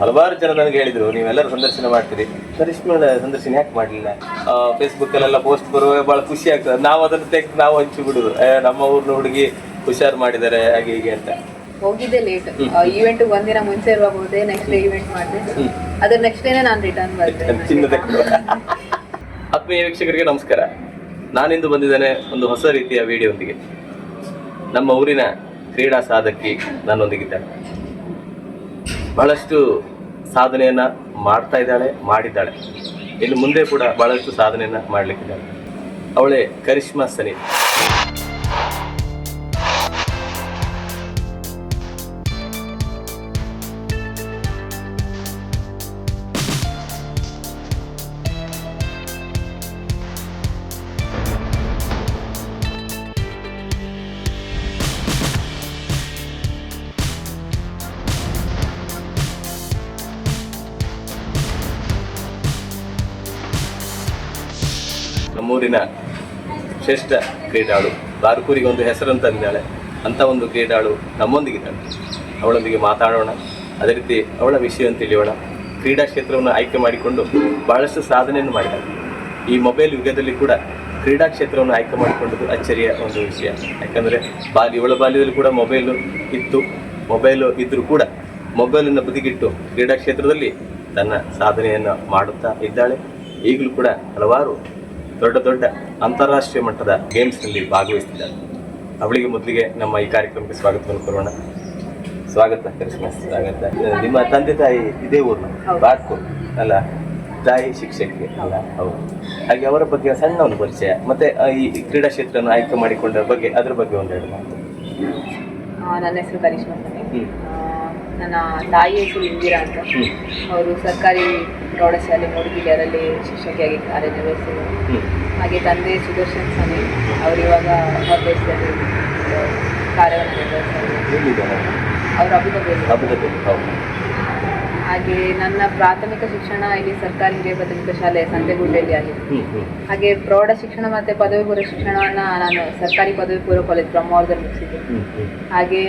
ಹಲವಾರು ಜನ ನನಗೆ ಹೇಳಿದ್ರು ನೀವೆಲ್ಲರೂ ಸಂದರ್ಶನ ಮಾಡ್ತೀರಿ. ಕರಿಷ್ಮಾ ಸಂದರ್ಶನ ಯಾಕೆ ಮಾಡಲಿಲ್ಲ? ಫೇಸ್ಬುಕ್ ಅಲ್ಲೆಲ್ಲ ಪೋಸ್ಟ್ ಬರುವಾಗ ಬಹಳ ಖುಷಿ ಆಗ್ತದೆ. ನಾವು ಅದನ್ನು ತೆಗೆದು ನಾವು ಹಂಚಿ ಬಿಡುದು ನಮ್ಮ ಊರಿನ ಹುಡುಗಿ ಹುಷಾರು ಮಾಡಿದ್ದಾರೆ ಹಾಗೆ ಹೀಗೆ ಅಂತ. ಹೋಗಿದ್ದೆ ಲೇಟ್ ಈವೆಂಟ್ ಒಂದಿನ ಮುಂಚೆ ಇರುವಾಗ ಹೋದೆ ನೆಕ್ಸ್ಟ್ ಡೇ ಇವೆಂಟ್ ಮಾಡಿದೆ. ಅದ್ರ ನೆಕ್ಸ್ಟ್ ಡೇನೆ ನಾನು ರಿಟರ್ನ್ ಬಂದೆ. ಚಿನ್ನದ ಆತ್ಮೀಯ ವೀಕ್ಷಕರಿಗೆ ನಮಸ್ಕಾರ. ನಾನಿಂದು ಬಂದಿದ್ದೇನೆ ಒಂದು ಹೊಸ ರೀತಿಯ ವಿಡಿಯೋ ಒಂದಿಗೆ. ನಮ್ಮ ಊರಿನ ಕ್ರೀಡಾ ಸಾಧಕಿ ನನ್ನೊಂದಿಗಿದ್ದಾಳೆ ಬಹಳಷ್ಟು ಸಾಧನೆಯನ್ನ ಮಾಡ್ತಾ ಇದ್ದಾಳೆ ಮಾಡಿದ್ದಾಳೆ. ಇನ್ನು ಮುಂದೆ ಕೂಡ ಬಹಳಷ್ಟು ಸಾಧನೆಯನ್ನು ಮಾಡಲಿಕ್ಕಿದ್ದಾಳೆ. ಅವಳೇ ಕರಿಷ್ಮಾ ಸನಿ. ನಮ್ಮೂರಿನ ಶ್ರೇಷ್ಠ ಕ್ರೀಡಾಳು. ಬಾರ್ಕೂರಿಗೆ ಒಂದು ಹೆಸರಂತ ಅಂದಿದ್ದಾಳೆ ಅಂತ ಒಂದು ಕ್ರೀಡಾಳು ನಮ್ಮೊಂದಿಗಿದ್ದಾಳೆ ಅವಳೊಂದಿಗೆ ಮಾತಾಡೋಣ. ಅದೇ ರೀತಿ ಅವಳ ವಿಷಯವನ್ನು ತಿಳಿಯೋಣ. ಕ್ರೀಡಾ ಕ್ಷೇತ್ರವನ್ನು ಆಯ್ಕೆ ಮಾಡಿಕೊಂಡು ಬಹಳಷ್ಟು ಸಾಧನೆಯನ್ನು ಮಾಡಿದ್ದಾಳೆ. ಈ ಮೊಬೈಲ್ ಯುಗದಲ್ಲಿ ಕೂಡ ಕ್ರೀಡಾ ಕ್ಷೇತ್ರವನ್ನು ಆಯ್ಕೆ ಮಾಡಿಕೊಂಡದ್ದು ಅಚ್ಚರಿಯ ಒಂದು ವಿಷಯ. ಯಾಕಂದರೆ ಬಾಲ್ಯ ಇವಳ ಬಾಲ್ಯದಲ್ಲಿ ಕೂಡ ಮೊಬೈಲು ಇತ್ತು. ಮೊಬೈಲು ಇದ್ದರೂ ಕೂಡ ಮೊಬೈಲನ್ನು ಬದಿಗಿಟ್ಟು ಕ್ರೀಡಾ ಕ್ಷೇತ್ರದಲ್ಲಿ ತನ್ನ ಸಾಧನೆಯನ್ನು ಮಾಡುತ್ತಾ ಇದ್ದಾಳೆ. ಈಗಲೂ ಕೂಡ ಹಲವಾರು ದೊಡ್ಡ ದೊಡ್ಡ ಅಂತಾರಾಷ್ಟ್ರೀಯ ಮಟ್ಟದ ಗೇಮ್ಸ್ನಲ್ಲಿ ಭಾಗವಹಿಸಿದ್ದಾರೆ ಅವಳಿಗೆ ಮೊದಲಿಗೆ ನಮ್ಮ ಈ ಕಾರ್ಯಕ್ರಮಕ್ಕೆ ಸ್ವಾಗತವನ್ನು ಕೊಡೋಣ. ಸ್ವಾಗತ ಕ್ರಿಸ್ಮಸ್ ಸ್ವಾಗತ. ನಿಮ್ಮ ತಂದೆ ತಾಯಿ ಇದೇ ಊರು. ಹೌದು. ಅಲ್ಲ ತಾಯಿ ಶಿಕ್ಷಕಿ. ಅಲ್ಲ ಹೌದು. ಹಾಗೆ ಅವರ ಬಗ್ಗೆ ಸಣ್ಣ ಒಂದು ಪರಿಚಯ. ಮತ್ತೆ ಈ ಕ್ರೀಡಾ ಕ್ಷೇತ್ರವನ್ನು ಆಯ್ಕೆ ಮಾಡಿಕೊಂಡ ಬಗ್ಗೆ ಅದ್ರ ಬಗ್ಗೆ ಒಂದು ಮಾತು. ಆ, ನನ್ನ ಹೆಸರು. ಆ, ನನ್ನ ತಾಯಿ ಹೆಸರು ಇಂದಿರಾ ಅಂತ. ಅವರು ಸರ್ಕಾರಿ ಪ್ರೌಢಶಾಲೆ ಮೂಡುಬಿದಿಯರಲ್ಲಿ ಶಿಕ್ಷಕಿಯಾಗಿ ಕಾರ್ಯನಿರ್ವಹಿಸಿದರು. ಹಾಗೆ ತಂದೆ ಸುದರ್ಶನ್ ಸ್ವಾಮಿ ಅವರು ಇವಾಗ ಹೊರದೇಶದಲ್ಲಿ ಕಾರ್ಯವನ್ನು ನಿರ್ವಹಿಸಿದ್ದಾರೆ ಅವರು? ಅಬುದಾಬಿ ಹಾಗೆ ನನ್ನ ಪ್ರಾಥಮಿಕ ಶಿಕ್ಷಣ ಇಲ್ಲಿ ಸರ್ಕಾರಿ ಹಿರಿಯ ಪ್ರಾಥಮಿಕ ಶಾಲೆ ಸಂತೆಗುಡ್ಡೆಯಲ್ಲಿ ಆಗಿದೆ. ಹಾಗೆ ಪ್ರೌಢ ಶಿಕ್ಷಣ ಮತ್ತು ಪದವಿ ಪೂರ್ವ ಶಿಕ್ಷಣವನ್ನು ನಾನು ಸರ್ಕಾರಿ ಪದವಿ ಪೂರ್ವ ಕಾಲೇಜ್ ಬ್ರಹ್ಮಾವರದಲ್ಲಿ ಮುಗಿಸಿದ್ದೆ. ಹಾಗೆ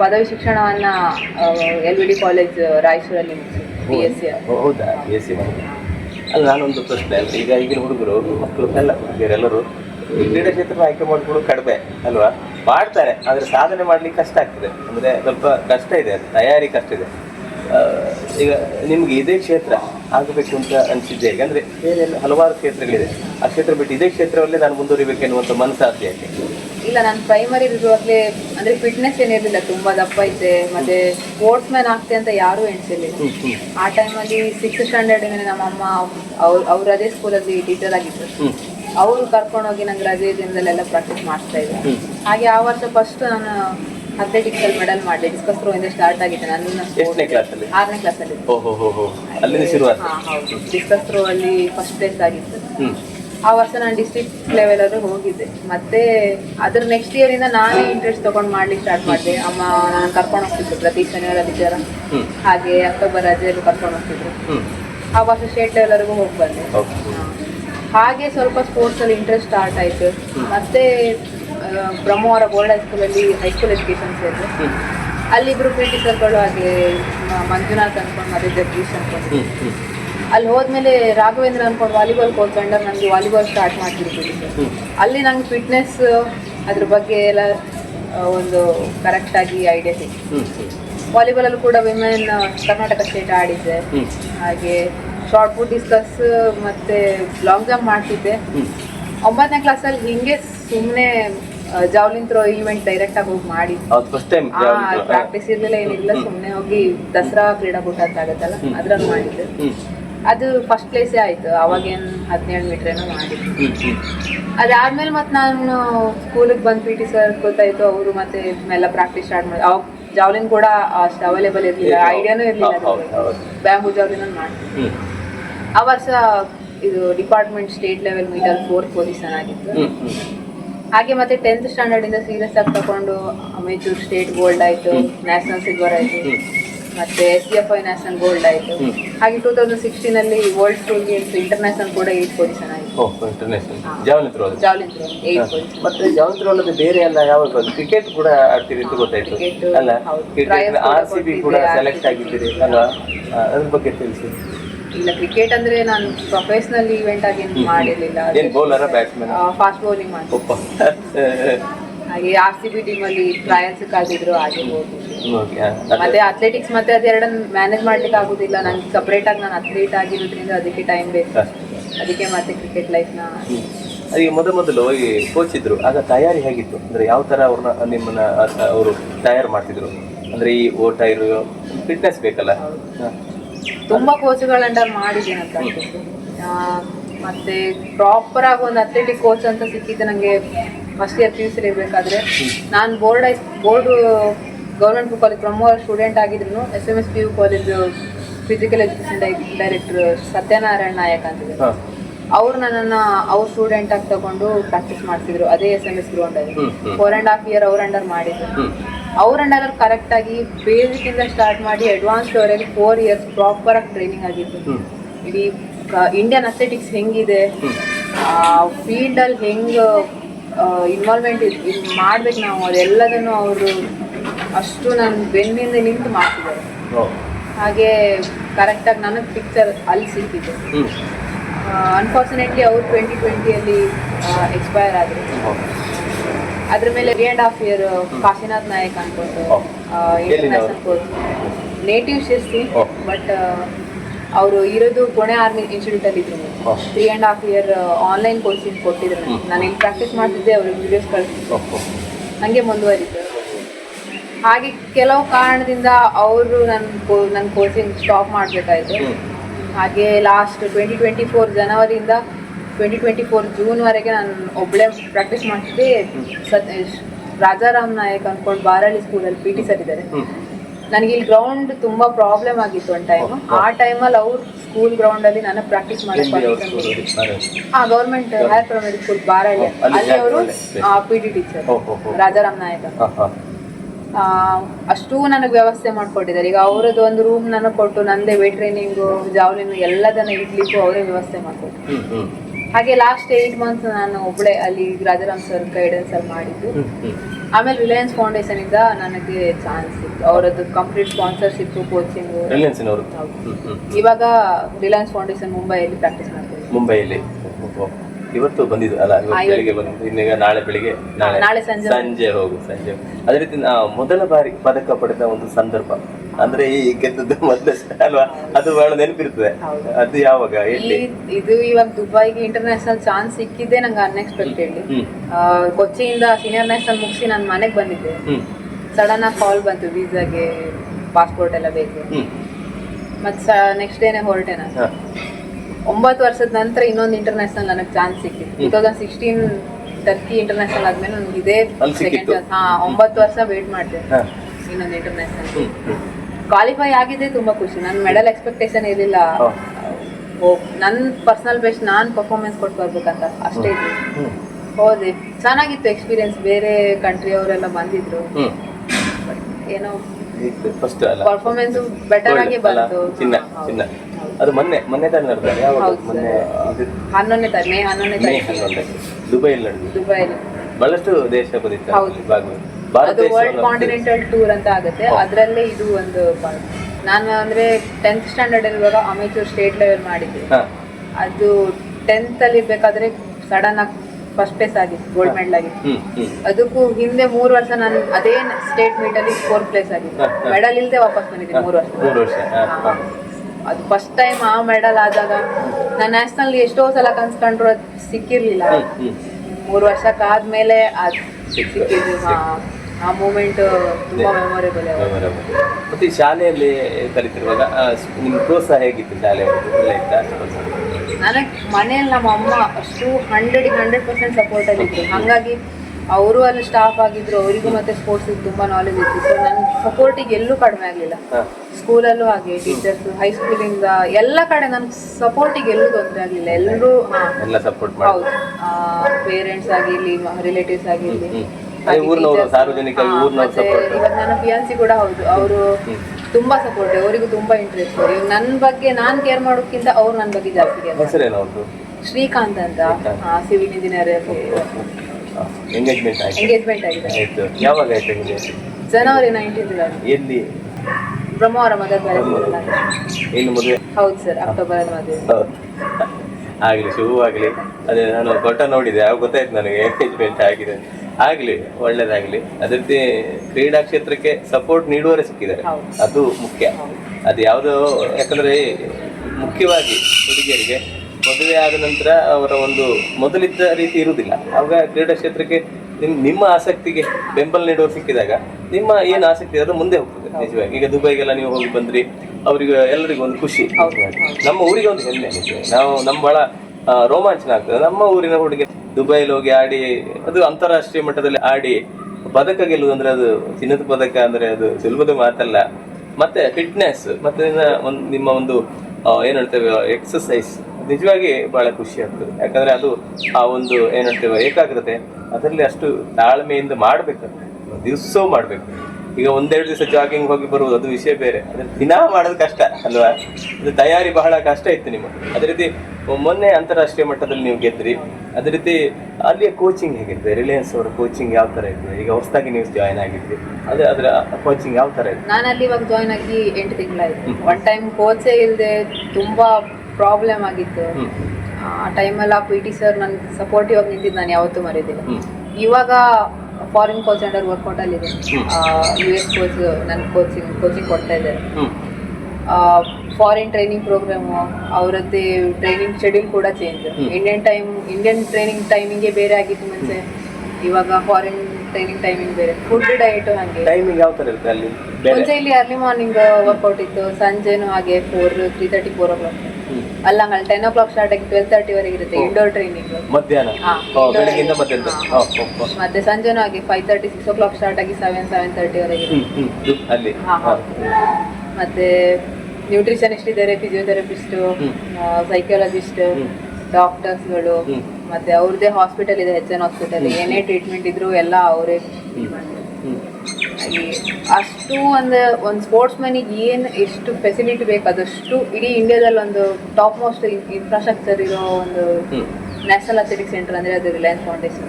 ಪದವಿ ಶಿಕ್ಷಣವನ್ನು ಎಲ್ ವಿ ಡಿ ಕಾಲೇಜ್ ರಾಯಚೂರಲ್ಲಿ ಬಿ ಎಸ್ ಸಿ ಹೌದಾ ಬಿ ಎಸ್ ಸಿ ಅಲ್ಲ ನಾನೊಂದು ಪ್ರಶ್ನೆ ಅಲ್ಲ ಈಗ ಈಗಿನ ಹುಡುಗರು ಮಕ್ಕಳು ಎಲ್ಲ ಹುಡುಗಿಯರೆಲ್ಲರೂ ಈ ಕ್ರೀಡಾ ಕ್ಷೇತ್ರ ಆಯ್ಕೆ ಮಾಡಿಕೊಂಡು ಕಡಿಮೆ ಅಲ್ವಾ? ಮಾಡ್ತಾರೆ ಆದರೆ ಸಾಧನೆ ಮಾಡ್ಲಿಕ್ಕೆ ಕಷ್ಟ ಆಗ್ತದೆ. ಅಂದರೆ ಸ್ವಲ್ಪ ಕಷ್ಟ ಇದೆ ತಯಾರಿ ಕಷ್ಟ ಇದೆ. ಈಗ ನಿಮ್ಗೆ ಇದೇ ಕ್ಷೇತ್ರ ಆಗಬೇಕು ಅಂತ ಅನಿಸಿದ್ದೆ ಹೇಗೆ? ಅಂದರೆ ಬೇರೆ ಹಲವಾರು ಕ್ಷೇತ್ರಗಳಿದೆ. ಆ ಕ್ಷೇತ್ರ ಬಿಟ್ಟು ಇದೇ ಕ್ಷೇತ್ರವಲ್ಲೇ ನಾನು ಮುಂದುವರಿಬೇಕೆನ್ನುವಂಥ ಮನಸ್ಸಾಸೆ ಯಾಕೆ? ಇಲ್ಲ ನಾನು ಪ್ರೈಮರಿ ಇರುವಾಗಲೇ ಅಂದ್ರೆ ಫಿಟ್ನೆಸ್ ಏನಿರಲಿಲ್ಲ ತುಂಬಾ ದಪ್ಪ ಇದ್ದೆ ಮತ್ತೆ ಸ್ಪೋರ್ಟ್ಸ್ ಮ್ಯಾನ್ ಆಗ್ತೆ ಅಂತ ಯಾರು ಎಣಿಸಿರ್ಲಿಲ್ಲ. ಆ ಟೈಮಲ್ಲಿ ಸಿಕ್ಸ್ ಸ್ಟ್ಯಾಂಡರ್ಡಿನಲ್ಲಿ ನಮ್ಮ ಅಮ್ಮ ಅವ್ರ ಅವ್ರ ಅದೇ ಸ್ಕೂಲಲ್ಲಿ ಟೀಚರ್ ಆಗಿದ್ರು. ಅವರು ಕರ್ಕೊಂಡೋಗಿ ನಂಗೆ ರಜೆ ದಿನದಲ್ಲೆಲ್ಲ ಪ್ರಾಕ್ಟೀಸ್ ಮಾಡಿಸ್ತಾ ಇದ್ದೆ. ಹಾಗೆ ಆ ವರ್ಷ ಫಸ್ಟ್ ನಾನು ಅಥ್ಲೆಟಿಕ್ಸ್ ಅಲ್ಲಿ ಮೆಡಲ್ ಮಾಡಿದೆ ಡಿಸ್ಕಸ್ ಥ್ರೋ ಇಂದ ಸ್ಟಾರ್ಟ್ ಆಗಿದೆ ನನ್ನ ಎಷ್ಟನೇ ಕ್ಲಾಸಲ್ಲಿ ಆರನೇ ಕ್ಲಾಸಲ್ಲಿ ಅಲ್ಲಿ. ಹೋ ಹೋ ಹೋ ಅಲ್ಲಿಂದ ಶುರುವಾಯ್ತು. ಹಾ ಹೌದು. ಡಿಸ್ಕಸ್ ಥ್ರೋ ಅಲ್ಲಿ ಫಸ್ಟ್ ಪ್ಲೇಸ್ ಆಗಿತ್ತು. ಆ ವರ್ಷ ನಾನು ಡಿಸ್ಟ್ರಿಕ್ಟ್ ಲೆವೆಲಲ್ಲೂ ಹೋಗಿದ್ದೆ. ಮತ್ತೆ ಅದ್ರ ನೆಕ್ಸ್ಟ್ ಇಯರಿಂದ ನಾನೇ ಇಂಟ್ರೆಸ್ಟ್ ತಗೊಂಡ್ ಮಾಡ್ಲಿಕ್ಕೆ ಸ್ಟಾರ್ಟ್ ಮಾಡಿದೆ. ಅಮ್ಮ ನಾನು ಕರ್ಕೊಂಡು ಹೋಗ್ತಿದ್ರು ಪ್ರತಿ ಶನಿವಾರ ವಿಚಾರ ಹಾಗೆ ಅಕ್ಟೋಬರ್ ರಜೆಯಲ್ಲೂ ಕರ್ಕೊಂಡು ಹೋಗ್ತಿದ್ರು. ಆ ವರ್ಷ ಸ್ಟೇಟ್ ಲೆವೆಲ್ವರೆಗೂ ಹೋಗಿ ಬಂದೆ. ಹಾಗೆ ಸ್ವಲ್ಪ ಸ್ಪೋರ್ಟ್ಸ್ ಅಲ್ಲಿ ಇಂಟ್ರೆಸ್ಟ್ ಸ್ಟಾರ್ಟ್ ಆಯ್ತು. ಮತ್ತೆ ಬ್ರಹ್ಮವಾರ ಹೈಸ್ಕೂಲ್ ಹೈಸ್ಕೂಲಲ್ಲಿ ಹೈಸ್ಕೂಲ್ ಎಜುಕೇಶನ್ ಸೇರಿದೆ. ಅಲ್ಲಿ ಟಿ ಸರ್ಗಳು ಹಾಗೆ ಮಂಜುನಾಥ್ ಅನ್ಕೊಂಡು ಮತ್ತೆ ಜಗದೀಶ್ ಅನ್ಕೊಂಡು ಅಲ್ಲಿ ಹೋದ್ಮೇಲೆ ರಾಘವೇಂದ್ರ ಅನ್ಕೊಂಡು ವಾಲಿಬಾಲ್ ಕೋಚ್ ಅಂಡರ್ ನನಗೆ ವಾಲಿಬಾಲ್ ಸ್ಟಾರ್ಟ್ ಹ್ಮ್ ಅಲ್ಲಿ ನಂಗೆ ಫಿಟ್ನೆಸ್ ಅದ್ರ ಬಗ್ಗೆ ಎಲ್ಲ ಒಂದು ಕರೆಕ್ಟಾಗಿ ಐಡಿಯಾ ಸಿಕ್ತು ವಾಲಿಬಾಲಲ್ಲೂ ಕೂಡ ವಿಮೆನ್ ಕರ್ನಾಟಕ ಸ್ಟೇಟ್ ಆಡಿದ್ದೆ. ಹಾಗೆ ಶಾರ್ಟ್ ಪುಟ್ ಡಿಸ್ಕಸ್ ಮತ್ತೆ ಲಾಂಗ್ ಜಂಪ್ ಮಾಡ್ತಿದ್ದೆ. ಒಂಬತ್ತನೇ ಕ್ಲಾಸಲ್ಲಿ ಹಿಂಗೆ ಸುಮ್ಮನೆ ಜಾವ್ಲಿನ್ ಥ್ರೋ ಈವೆಂಟ್ ಡೈರೆಕ್ಟ್ ಆಗಿ ಹೋಗಿ ಮಾಡಿ. ಪ್ರಾಕ್ಟೀಸ್ ಇರ್ಲಿಲ್ಲ ಏನಿಲ್ಲ ಸುಮ್ಮನೆ ಹೋಗಿ ದಸರಾ ಕ್ರೀಡಾಕೂಟ ಅಂತ ಆಗುತ್ತಲ್ಲ. ಅದ್ರಲ್ಲಿ ಮಾಡಿದ್ದೆ. ಅದು ಫಸ್ಟ್ ಪ್ಲೇಸೇ ಆಯಿತು. ಅವಾಗೇನು ಹದಿನೇಳು ಮೀಟ್ರೇನೋ ಮಾಡಿದ್ವಿ ಅದಾದ್ಮೇಲೆ ಮತ್ತೆ ನಾನು ಸ್ಕೂಲಿಗೆ ಬಂದು ಪಿ ಟಿ ಸರ್ ಗೊತ್ತಾಯ್ತು ಅವರು ಮತ್ತೆ ಎಲ್ಲ ಪ್ರಾಕ್ಟೀಸ್ ಸ್ಟಾರ್ಟ್ ಮಾಡಿ ಅವಾಗ ಜಾವ್ಲಿನ್ ಕೂಡ ಅಷ್ಟು ಅವೈಲೇಬಲ್ ಇರಲಿಲ್ಲ ಐಡಿಯಾನೂ ಇರಲಿಲ್ಲ ಬ್ಯಾಂಬೂ ಜಾವ್ಲಿನ್ ಹ್ಮ್. ಆ ವರ್ಷ ಇದು department state level meter four position ಆಗಿತ್ತು. ಹಾಗೆ ಮತ್ತೆ ಟೆಂತ್ ಸ್ಟ್ಯಾಂಡರ್ಡ್ ಇಂದ ಸೀರಿಯಸ್ ಆಗಿ ತಗೊಂಡು ಅಮೇಚೂರ್ ಸ್ಟೇಟ್ ಗೋಲ್ಡ್ ಆಯ್ತು ನ್ಯಾಷನಲ್ ಸಿಲ್ವರ್ ಆಯ್ತು. ಮತ್ತೆ S D F I national gold ಆಯಿತು. ಹಾಗೆ ಟೂ ತೌಸಂಡ್ ಸಿಕ್ಸ್ಟೀನ್ ಅಲ್ಲಿ ವರ್ಲ್ಡ್ ಟೂರ್ ಗೇಮ್ಸ್ ಇಂಟರ್ನ್ಯಾಷನಲ್ ಕೂಡ ಏಟ್ ಪೊಸಿಷನ್ ಆಯಿತು. ಓ international javelin throw javelin throw eight point ಮತ್ತೆ ಜಾವಲಿನ್ ಥ್ರೋ ಅಲ್ಲದೆ ಬೇರೆ ಎಲ್ಲ ಯಾವಾಗ ಕ್ರಿಕೆಟ್ ಕೂಡ ಆಡ್ತೀರಿ ಅಂತ ಗೊತ್ತಾಯ್ತು. ಅಲ್ಲ ಕ್ರಿಕೆಟ್ ಆರ್ ಸಿ ಬಿ ಕೂಡ ಸೆಲೆಕ್ಟ್ ಆಗಿದ್ದೀರಿ ಅಲ್ಲ ಅದ್ರ ಬಗ್ಗೆ ತಿಳಿಸಿ. ಇಲ್ಲ ಕ್ರಿಕೆಟ್ ಅಂದ್ರೆ ನಾನು ಪ್ರೊಫೆಷನಲ್ ಈವೆಂಟ್ ಆಗಿ ಮಾಡಿರಲಿಲ್ಲ. ಏನ್ ಬ್ಯಾಟ್ಸ್ಮನ್ ಫಾಸ್ಟ್ ಬೌಲಿಂಗ್ ಮಾಡಿ ಒಪ್ಪ. ಹಾಗೆ ಆರ್ ಸಿ ಬಿ ಟೀಮ್ ಅಲ್ಲಿ ಟ್ರಯಲ್ಸ್ ಕಾದಿದ್ರು ಆಗಿರ್ಬೋದು. ಮತ್ತೆ ಅಥ್ಲೆಟಿಕ್ಸ್ ಮತ್ತೆ ಅದೆರಡನ್ನ ಮ್ಯಾನೇಜ್ ಮಾಡ್ಲಿಕ್ಕೆ ಆಗುದಿಲ್ಲ. ನಂಗೆ ಸಪ್ರೇಟ್ ಆಗಿ ನಾನು ಅಥ್ಲೀಟ್ ಆಗಿರೋದ್ರಿಂದ ಅದಕ್ಕೆ ಟೈಮ್ ಬೇಕು. ಅದಕ್ಕೆ ಮತ್ತೆ ಕ್ರಿಕೆಟ್ ಲೈಫ್ನ ಹ್ಮ್. ಈಗ ಮೊದ ಮೊದಲು ಈ ಕೋಚ್ ಇದ್ರು. ಆಗ ತಯಾರಿ ಹೇಗಿತ್ತು? ಅಂದ್ರೆ ಯಾವ ತರ ಅವ್ರನ್ನ ನಿಮ್ಮನ್ನ ಅವರು ತಯಾರು ಮಾಡ್ತಿದ್ರು? ಅಂದ್ರೆ ಈ ಓಟ ಇರು ಫಿಟ್ನೆಸ್ ಬೇಕಲ್ಲ. ತುಂಬಾ ಕೋಚ್ಗಳ ಅಂಡರ್ ಮಾಡಿದ್ದೀನಿ ಅಂತ. ಮತ್ತೆ ಪ್ರಾಪರ್ ಆಗಿ ಒಂದು ಅಥ್ಲೆಟಿಕ್ ಕೋಚ್ ಅಂತ ಸಿಕ್ಕಿದ್ದು ನಂಗೆ first year P U C ಇರಬೇಕಾದ್ರೆ ನಾನು board board government college former student ಆಗಿದ್ರು S M S P U college physical education director Satyanarayana Nayak ಅಂತಿದೆ. ಅವ್ರು ನನ್ನನ್ನ ಅವ್ರ ಸ್ಟೂಡೆಂಟ್ ಆಗಿ ತಗೊಂಡು ಪ್ರಾಕ್ಟೀಸ್ ಮಾಡ್ತಿದ್ರು ಅದೇ ಎಸ್ ಎಂ ಎಸ್ ಗ್ರೌಂಡ್ ಅಲ್ಲಿ. ಫೋರ್ ಅಂಡ್ ಹಾಫ್ ಇಯರ್ ಅವ್ರ ಅಂಡರ್ ಮಾಡಿದ್ರು. ಅವ್ರ ಅಂಡರ್ ಕರೆಕ್ಟ್ ಆಗಿ ಬೇಸಿಕ್ ಇಂದ ಸ್ಟಾರ್ಟ್ ಮಾಡಿ ಅಡ್ವಾನ್ಸ್ ವರೆಗೆ ಫೋರ್ ಇಯರ್ಸ್ ಪ್ರಾಪರ್ ಆಗಿ ಟ್ರೈನಿಂಗ್ ಆಗಿತ್ತು. ಇಡೀ ಇಂಡಿಯನ್ ಅಥ್ಲೆಟಿಕ್ಸ್ ಹೆಂಗಿದೆ. ಫೀಲ್ಡ್ ಅಲ್ಲಿ ಹೆಂಗ್ ಇನ್ವಾಲ್ವ್ಮೆಂಟ್ ಮಾಡ್ಬೇಕು ನಾವು ಅದೆಲ್ಲದನ್ನು ಅವರು ಅಷ್ಟು ನಾನು ಬೆನ್ನಿಂದ ನಿಂತು ಮಾಡ್ತಿದ್ದಾರೆ. ಹಾಗೆ ಕರೆಕ್ಟಾಗಿ ನನಗೆ ಪಿಕ್ಚರ್ ಅಲ್ಲಿ ಸಿಕ್ಕಿದೆ. ಅನ್ಫಾರ್ಚುನೇಟ್ಲಿ ಅವ್ರು ಟ್ವೆಂಟಿ ಟ್ವೆಂಟಿಯಲ್ಲಿ ಎಕ್ಸ್ಪೈರ್ ಆದರು. ಅದ್ರ ಮೇಲೆ three and half year Kashinath Nayak ಅನ್ಕೊಂಡು. ಇಂಟರ್ನ್ಯಾಷನಲ್ ಕೋಚ್ ನೇಟಿವ್ ಶಿರ್ಸಿ ಓ. ಬಟ್ ಅವರು ಇರೋದು ಪುಣೆ ಆರ್ಮಿ ಇನ್ಸ್ಟಿಟ್ಯೂಟಲ್ಲಿ ಇದ್ರು. Three and half year online coaching ಕೊಟ್ಟಿದ್ರು. ನಾನು ಇಲ್ಲಿ ಪ್ರಾಕ್ಟೀಸ್ ಮಾಡ್ತಿದ್ದೆ ಅವ್ರಿಗೆ ವಿಡಿಯೋಸ್ ಕಳಿಸ್ತಿದ್ದೆ. ಹಂಗೆ ಮುಂದುವರಿತು ಹಾಗೆ ಕೆಲವು ಕಾರಣದಿಂದ ಅವರು ನನ್ನ ನನ್ನ ಕೋಚಿಂಗ್ ಸ್ಟಾಪ್ ಮಾಡಬೇಕಾಯ್ತು ಹಾಗೆ ಲಾಸ್ಟ್ ಟ್ವೆಂಟಿ ಟ್ವೆಂಟಿ ಫೋರ್ ಜನವರಿಯಿಂದ ಟ್ವೆಂಟಿ ಟ್ವೆಂಟಿ ಫೋರ್ ಜೂನ್ವರೆಗೆ ನಾನು ಒಬ್ಬಳೇ ಪ್ರಾಕ್ಟೀಸ್ ಮಾಡ್ತಿದ್ದೆ ಸತ್ ರಾಜಾರಾಮ್ ನಾಯಕ್ ಅಂದ್ಕೊಂಡು ಬಾರಳ್ಳಿ ಸ್ಕೂಲಲ್ಲಿ ಪಿ ಟಿ ಸರ್ ಇದ್ದಾರೆ. ನನಗೆ ಇಲ್ಲಿ ಗ್ರೌಂಡ್ ತುಂಬಾ ಪ್ರಾಬ್ಲಮ್ ಆಗಿತ್ತು ಒಂದು ಟೈಮ್ ಆ ಟೈಮಲ್ಲಿ ಅವ್ರು ಸ್ಕೂಲ್ ಗ್ರೌಂಡಲ್ಲಿ ನಾನು ಪ್ರಾಕ್ಟೀಸ್ ಎಲ್ಲಿ ಅವ್ರ ಮಾಡಿ school ಅಲ್ಲಿ? ಅದೇ. ಆ government higher primary school Baralli ಅಲ್ಲಿ ಅವರು. P T teacher. Rajaram Nayak. ಹ, ಹ. ಅಷ್ಟು ನನಗೆ ವ್ಯವಸ್ಥೆ ಮಾಡಿಕೊಟ್ಟಿದ್ದಾರೆ. ಈಗ ಅವರದ್ದು ಒಂದು ರೂಮ್ ನನಗೆ ಕೊಟ್ಟು ನಂದೇ ವೇಟ್ ಟ್ರೈನಿಂಗು ಜಾವ್ಲಿನ್ ಎಲ್ಲದನ್ನ ಇಡ್ಲಿಕ್ಕೂ ಅವರೇ ವ್ಯವಸ್ಥೆ ಮಾಡಿಕೊಟ್ಟು. ಹಾಗೆ ಲಾಸ್ಟ್ ಏಯ್ಟ್ ಮಂತ್ಸ್ ನಾನು ಒಬ್ಬಳೇ ಅಲ್ಲಿ ರಾಜಾರಾಮ್ ಸರ್ ಗೈಡೆನ್ಸ್ ಅಲ್ಲಿ ಮಾಡಿದ್ದು. ಆಮೇಲೆ ರಿಲಯನ್ಸ್ ಫೌಂಡೇಶನ್ ಇಂದ ನನಗೆ ಚಾನ್ಸ್ ಸಿಕ್ತು. ಅವರದ್ದು ಕಂಪ್ಲೀಟ್ ಸ್ಪಾನ್ಸರ್ಶಿಪ್ ಕೋಚಿಂಗ್. ಇವಾಗ ರಿಲಯನ್ಸ್ ಫೌಂಡೇಶನ್ ಮುಂಬೈಯಲ್ಲಿ ಪ್ರಾಕ್ಟೀಸ್ ಮಾಡ್ತೀನಿ ಮುಂಬೈಯಲ್ಲಿ. ಇವತ್ತು ಬಂದಿದ್ದು ಅಲ್ಲ ಇವತ್ತು ಬೆಳಿಗ್ಗೆ ಬಂದಿದ್ದು. ಇನ್ನೀಗ ನಾಳೆ ಬೆಳಿಗ್ಗೆ ನಾಳೆ ಸಂಜೆ ಸಂಜೆ ಹೋಗು ಸಂಜೆ. ಅದೇ ರೀತಿ ಮೊದಲ ಬಾರಿ ಪದಕ ಪಡೆದ ಒಂದು ಸಂದರ್ಭ. ಅಂದ್ರೆ ಈ ಗೆದ್ದದ್ದು ಮೊದಲ ಅಲ್ವಾ? ಅದು ಬಹಳ ನೆನಪಿರ್ತದೆ ಅದು ಯಾವಾಗ? ಇದು ಇವಾಗ ದುಬೈಗೆ ಇಂಟರ್ನ್ಯಾಷನಲ್ ಚಾನ್ಸ್ ಸಿಕ್ಕಿದ್ದೆ ನಂಗೆ ಅನ್ಎಕ್ಸ್ಪೆಕ್ಟೆಡ್ ಹ್ಮ್ ಕೊಚ್ಚಿಯಿಂದ ಸೀನಿಯರ್ ನ್ಯಾಷನಲ್ ಮುಗಿಸಿ ನಾನು ಮನೆಗೆ ಬಂದಿದ್ದೆ. ಸಡನ್ ಆಗಿ ಕಾಲ್ ಬಂತು ವೀಸಾಗೆ ಪಾಸ್ಪೋರ್ಟ್ ಎಲ್ಲ ಬೇಕು. ಮತ್ತೆ ನೆಕ್ಸ್ಟ್ ಡೇನೆ ಹೊರಟೆ ನಾನು. ಒಂಬತ್ತು ವರ್ಷದ ನಂತರ ಇನ್ನೊಂದು ಇಂಟರ್ನ್ಯಾಷನಲ್ ನನಗೆ ಚಾನ್ಸ್ ಸಿಕ್ಕಿತ್ತು. Two thousand sixteen Turkey international ಆದ್ಮೇಲೆ ನನಗೆ ಇದೇ ಸೆಕೆಂಡ್ ಹಾ ಒಂಬತ್ತು ವರ್ಷ ವೇಟ್ ಮಾಡಿದೆ. ಇನ್ನೊಂದು ಇಂಟರ್ನ್ಯಾಷನಲ್ ಕ್ವಾಲಿಫೈ ಆಗಿದೆ ತುಂಬಾ ಖುಷಿ. ನನ್ನ ಮೆಡಲ್ ಎಕ್ಸ್ಪೆಕ್ಟೇಷನ್ ಇರಲಿಲ್ಲ. ನನ್ನ ಪರ್ಸನಲ್ ಬೆಸ್ಟ್ ನಾನು ಪರ್ಫಾರ್ಮೆನ್ಸ್ ಕೊಟ್ಟು ಬರ್ಬೇಕಂತ ಅಷ್ಟೇ ಹ್ಮ್. ಹೋದೆ. ಚೆನ್ನಾಗಿತ್ತು ಎಕ್ಸ್ಪೀರಿಯನ್ಸ್ ಬೇರೆ ಕಂಟ್ರಿ ಅವರೆಲ್ಲ ಬಂದಿದ್ರು. ಏನೋ ಪರ್ಫಾರ್ಮೆನ್ಸ್ ಬೆಟರ್ ಆಗಿ ಬಂತು. ಅದು ಮೊನ್ನೆ ಮೊನ್ನೆ ತಾನೇ ನಡೆದ ಯಾವಾಗ? ಹೌದು ಮೊನ್ನೆ ಇದು ಹನ್ನೊಂದನೇ ತಾರೀಕು ಮೇ ಹನ್ನೊಂದನೇ ಮೇ ತಾರೀಕು. ಹನ್ನೊಂದಕ್ಕೆ ದುಬೈಯಲ್ಲಿ ನಡೆದಿದ್ದು ದುಬೈಲಿ ಬಹಳಷ್ಟು ದೇಶ ಬಂದಿತ್ತು ಹೌದು. ಭಾಗವಹಿಸಿ. ಭಾರತ ಅದು ವರ್ಲ್ಡ್ ದೇಶವನ್ನು ಕಾಂಟಿನೆಂಟಲ್ ಟೂರ್ ಅಂತ ಆಗುತ್ತೆ. ಹೌದು. ಅದರಲ್ಲೇ ಇದು ಒಂದು part. ನಾನು ಅಂದ್ರೆ ಟೆಂತ್ ಸ್ಟ್ಯಾಂಡರ್ಡ್ ಇರುವಾಗ ಅಮೇಚೂರ್ ಸ್ಟೇಟ್ ಲೆವೆಲ್ ಮಾಡಿದ್ದೆ. ಹಾ. ಅದು ಟೆಂತ್ ಅಲ್ಲಿ ಇರ್ಬೇಕಾದ್ರೆ ಸಡನ್ ಆಗಿ ಫಸ್ಟ್ ಪ್ಲೇಸ್ ಆಗಿತ್ತು ಗೋಲ್ಡ್ ಮೆಡಲ್ ಆಗಿತ್ತು. ಹ್ಮ್ ಹ್ಮ್. ಅದಕ್ಕೂ ಹಿಂದೆ ಮೂರು ವರ್ಷ ನಾನು ಅದೇ ಸ್ಟೇಟ್ ಮೀಟ್ ಅಲ್ಲಿ ಫೋರ್ತ್ ಪ್ಲೇಸ್ ಆಗಿತ್ತು. ಹಾ, ಹಾ. ಮೆಡಲ್ ಇಲ್ಲದೆ ವಾಪಸ್ ಬಂದಿದ್ದೆ ಮೂರು ವರ್ಷ. ಮೂರು ವರ್ಷ. ಹಾ, ಹಾ. ಅದು ಫಸ್ಟ್ ಟೈಮ್ ಆ ಮೆಡಲ್ ಆದಾಗ ನಾನು ನ್ಯಾಷನಲ್ ಎಷ್ಟೋ ಸಲ ಕನ್ಸ್ಕೊಂಡ್ರು ಅದು ಸಿಕ್ಕಿರ್ಲಿಲ್ಲ ಮೂರು ವರ್ಷ ವರ್ಷಕ್ಕಾದ್ಮೇಲೆ ಅದು. ಸಿಕ್ಕಿದ್ದು ಹಾ. ಆ ಮೂಮೆಂಟ್ ತುಂಬಾ ಮೆಮೊರೇಬಲ್. ಮತ್ತೆ ಈ ಶಾಲೆಯಲ್ಲಿ ಕಲಿತಿರುವಾಗ ನಿಮ್ಮ ನಿಮ್ ಪ್ರೋತ್ಸಾಹ ಹೇಗಿತ್ತು ಶಾಲೆ? ನನಗೆ ಮನೆಯಲ್ಲಿ ನಮ್ಮ ಅಮ್ಮ ಅಷ್ಟು ಹಂಡ್ರೆಡ್ ಹಂಡ್ರೆಡ್ ಪರ್ಸೆಂಟ್ ಸಪೋರ್ಟ್ ಆಗಿತ್ತು ಹಂಗಾಗಿ ಹಾಗಾಗಿ ಅವರು ಅಲ್ಲಿ ಸ್ಟಾಫ್ ಆಗಿದ್ರು ಅವರಿಗೂ ಮತ್ತೆ ಸ್ಪೋರ್ಟ್ಸ್ ತುಂಬಾ ನಾಲೆಜ್ ಇತ್ತು. ಸೊ ನನ್ನ ಸಪೋರ್ಟಿಗೆ ಎಲ್ಲೂ ಕಡಿಮೆ ಆಗಲಿಲ್ಲ. ಸ್ಕೂಲಲ್ಲೂ ಹಾಗೆ ಟೀಚರ್ಸ್ ಹೈಸ್ಕೂಲಿಂದ ಎಲ್ಲ ಕಡೆ ನನ್ಗೆ ಸಪೋರ್ಟಿಗೆ ಎಲ್ಲೂ ತೊಂದರೆ ಆಗಲಿಲ್ಲ. ಎಲ್ಲರೂ ಹೌದು. ಪೇರೆಂಟ್ಸ್ ಆಗಿರ್ಲಿ ರಿಲೇಟಿವ್ಸ್ ಆಗಿರ್ಲಿ. support. ಇವಾಗ ನನ್ನ ಫಿಯಾನ್ಸಿ ಕೂಡ ಹೌದು. ಅವರು ತುಂಬಾ ಸಪೋರ್ಟ್ ಅವರಿಗೂ ತುಂಬಾ ಇಂಟ್ರೆಸ್ಟ್ ನನ್ನ ಬಗ್ಗೆ ನಾನ್ ಕೇರ್ ಮಾಡೋಕ್ಕಿಂತ ಅವ್ರು ನನ್ನ ಬಗ್ಗೆ ಜಾಸ್ತಿ ಕೇರ್ ಶ್ರೀಕಾಂತ್ ಅಂತ. ಸಿವಿಲ್ ಇಂಜಿನಿಯರ್ ಎಂಗೇಜ್ಮೆಂಟ್ ಎಂಗೇಜ್ಮೆಂಟ್ ಆಗಿದೆ. ಆಯ್ತು. ಯಾವಾಗ ಆಯ್ತು ನಿಮಗೆ ಜನವರಿ ನೈನ್ಟೀನ್ ಎಲ್ಲಿ? ಬ್ರಹ್ಮವಾರ ಮದರ್ ಇನ್ನು ಮದುವೆ. ಹೌದು ಸರ್ ಅಕ್ಟೋಬರ್ ಮದುವೆ. ಆಗಲಿ ಶುಭವಾಗ್ಲಿ ಅದೇ ನಾನು ಫೋಟೋ ನೋಡಿದೆ ಆಗ ಗೊತ್ತಾಯ್ತು ನನಗೆ ಎಂಗೇಜ್ಮೆಂಟ್ ಆಗಿದೆ ಆಗಲಿ ಒಳ್ಳೇದಾಗ್ಲಿ. ಅದೇ ಕ್ರೀಡಾ ಕ್ಷೇತ್ರಕ್ಕೆ ಸಪೋರ್ಟ್ ನೀಡುವವರೇ ಸಿಕ್ಕಿದ್ದಾರೆ. ಅದು ಮುಖ್ಯ. ಅದು ಯಾವುದೋ ಯಾಕಂದರೆ ಮುಖ್ಯವಾಗಿ ಹುಡುಗಿಯರಿಗೆ ಮದುವೆ ಆದ ನಂತರ ಅವರ ಒಂದು ಮೊದಲಿದ್ದ ರೀತಿ ಇರುವುದಿಲ್ಲ. ಅವಾಗ ಕ್ರೀಡಾ ಕ್ಷೇತ್ರಕ್ಕೆ ನಿಮ್ ನಿಮ್ಮ ಆಸಕ್ತಿಗೆ ಬೆಂಬಲ ನೀಡೋರು ಸಿಕ್ಕಿದಾಗ ನಿಮ್ಮ ಏನು ಆಸಕ್ತಿ ಅದು ಮುಂದೆ ಹೋಗ್ತದೆ ನಿಜವಾಗಿ. ಈಗ ದುಬೈಗೆಲ್ಲ ನೀವು ಹೋಗಿ ಬಂದ್ರಿ ಅವರಿಗೆ ಎಲ್ಲರಿಗೂ ಒಂದು ಖುಷಿ. ನಮ್ಮ ಊರಿಗೆ ಒಂದು ಹೆಮ್ಮೆ. ನಾವು ನಮ್ಮ ಬಹಳ ರೋಮಾಂಚನ ಆಗ್ತದೆ. ನಮ್ಮ ಊರಿನ ಹುಡುಗಿ ದುಬೈಲಿ ಹೋಗಿ ಆಡಿ ಅದು ಅಂತಾರಾಷ್ಟ್ರೀಯ ಮಟ್ಟದಲ್ಲಿ ಆಡಿ ಪದಕ ಗೆಲ್ಲುವುದು ಅಂದ್ರೆ ಅದು ಚಿನ್ನದ ಪದಕ ಅಂದ್ರೆ ಅದು ಸುಲಭದ ಮಾತಲ್ಲ. ಮತ್ತೆ ಫಿಟ್ನೆಸ್ ಮತ್ತೆ ಒಂದ್- ನಿಮ್ಮ ಒಂದು ಏನ್ ಹೇಳ್ತೇವೆ ಎಕ್ಸಸೈಸ್ ನಿಜವಾಗಿ ಬಹಳ ಖುಷಿ ಆಗ್ತದೆ. ಯಾಕಂದ್ರೆ ಅದು ಆ ಒಂದು ಏನು ಹೇಳ್ತೇವೆ ಏಕಾಗ್ರತೆ ಅದರಲ್ಲಿ ಅಷ್ಟು ತಾಳ್ಮೆಯಿಂದ ಮಾಡ್ಬೇಕಂತ ದಿವಸವೂ ಮಾಡ್ಬೇಕು. ಈಗ ಒಂದೆರಡು ದಿವಸ ಜಾಗಿಂಗ್ ಹೋಗಿ ಬರುವುದು ಅದು ವಿಷಯ ಬೇರೆ. ಅದ್ರ ದಿನಾ ಮಾಡೋದು ಕಷ್ಟ ಅಲ್ವಾ? ಅದು ತಯಾರಿ ಬಹಳ ಕಷ್ಟ ಇತ್ತು ನಿಮ್ಮ ಅದೇ ರೀತಿ ಮೊನ್ನೆ ಅಂತಾರಾಷ್ಟ್ರೀಯ ಮಟ್ಟದಲ್ಲಿ ನೀವು ಗೆದ್ರಿ. ಅದೇ ರೀತಿ ಅಲ್ಲಿಯ ಕೋಚಿಂಗ್ ಹೇಗಿರ್ತದೆ ರಿಲಯನ್ಸ್ ಅವರ ಕೋಚಿಂಗ್ ಯಾವ ತರ ಇರ್ತದೆ ಈಗ ಹೊಸದಾಗಿ ನೀವು ಜಾಯ್ನ್ ಆಗಿದ್ರಿ. ಅದೇ ಅದರ ಕೋಚಿಂಗ್ ಯಾವ ತರ ಇರ್ತದೆ ನಾನು ಅಲ್ಲಿ ಇವಾಗ ಜಾಯ್ನ್ ಆಗಿ ಎಂಟು ತಿಂಗಳಾಯ್ತು. ಒನ್ ಟೈಮ್ ಕೋಚೇ ಇಲ್ಲದೆ ತುಂಬಾ ಪ್ರಾಬ್ಲಮ್ ಆಗಿತ್ತು. ಆ ಟೈಮಲ್ಲಿ ಆ ಪಿ ಟಿ ಸರ್ ನನ್ನ ಸಪೋರ್ಟಿವ್ ಆಗಿ ನಿಂತಿದ್ದು ನಾನು ಯಾವತ್ತೂ ಮರೆಯೋದಿಲ್ಲ ಹ್ಮ್. ಇವಾಗ ಫಾರಿನ್ ಕೋಚ್ ಅಂಡರ್ ವರ್ಕೌಟಲ್ಲಿ ಇದೆ. ಯು ಎಸ್ ಕೋಚ್ ನನ್ನ ಕೋಚಿಂಗ್ ಕೋಚಿಂಗ್ ಕೊಡ್ತಾ ಇದ್ದಾರೆ. ಫಾರಿನ್ ಟ್ರೈನಿಂಗ್ ಪ್ರೋಗ್ರಾಮು ಅವರದ್ದೇ ಟ್ರೈನಿಂಗ್ ಶೆಡ್ಯೂಲ್ ಕೂಡ change. Indian time Indian training ಟೈಮಿಂಗೇ ಬೇರೆ ಆಗಿತ್ತು ಮುಂಚೆ. ಇವಾಗ ಫಾರಿನ್ ಟ್ರೈನಿಂಗ್ ಟೈಮಿಂಗ್ ಬೇರೆ. ಫುಡ್ ಡಯಟ್ ಹಾಗೆ. ಟೈಮಿಂಗ್ ಯಾವ ಥರ ಇರುತ್ತೆ ಅಲ್ಲಿ? ಮುಂಚೆ ಇಲ್ಲಿ ಅರ್ಲಿ ಮಾರ್ನಿಂಗ್ ವರ್ಕೌಟ್ ಇತ್ತು ಸಂಜೆನೂ ಹಾಗೆ four three thirty four o'clock. ಅಲ್ಲ ಅಲ್ಲಿ ಟೆನ್ ಓ ಕ್ಲಾಕ್ ಸ್ಟಾರ್ಟ್ ಆಗಿ ಟ್ವೆಲ್ ತರ್ಟಿ ವರೆಗೆ ಇರುತ್ತೆ. ಇಂಡೋರ್ ಟ್ರೈನಿಂಗ್ ಮಧ್ಯಾಹ್ನ. ಮಧ್ಯಾಹ್ನ. ಮತ್ತೆ ಸಂಜೆನೂ ಹಾಗೆ five thirty six o'clock start ಆಗಿ ಸೆವೆನ್ ಸೆವೆನ್ ತರ್ಟಿ ವರೆಗೆ ಅಲ್ಲಿ. ಮತ್ತೆ ನ್ಯೂಟ್ರಿಷನಿಸ್ಟ್ ಇದ್ದಾರೆ ಫಿಸಿಯೋಥೆರಪಿಸ್ಟ್. ಸೈಕಾಲಜಿಸ್ಟ್. ಡಾಕ್ಟರ್ಸ್ಗಳು ಮತ್ತೆ ಅವ್ರದ್ದೇ ಹಾಸ್ಪಿಟಲ್ ಇದೆ ಎಚ್ ಎನ್ ಹಾಸ್ಪಿಟಲ್ ಏನೇ ಟ್ರೀಟ್ಮೆಂಟ್ ಇದ್ರು ಎಲ್ಲ ಅವರೇ ಅಷ್ಟು ಒಂದು ಒಂದು ಸ್ಪೋರ್ಟ್ಸ್ ಮ್ಯಾನಿಗೆ ಏನು ಎಷ್ಟು ಫೆಸಿಲಿಟಿ ಬೇಕು ಅದಷ್ಟು ಇಡೀ ಇಂಡಿಯಾದಲ್ಲಿ ಒಂದು ಟಾಪ್ ಮೋಸ್ಟ್ ಇನ್ಫ್ರಾಸ್ಟ್ರಕ್ಚರ್ ಇರೋ ಒಂದು. ನ್ಯಾಷನಲ್ ಅಥ್ಲೆಟಿಕ್ ಸೆಂಟರ್ ಅಂದರೆ ಅದು ರಿಲಯನ್ಸ್ ಫೌಂಡೇಶನ್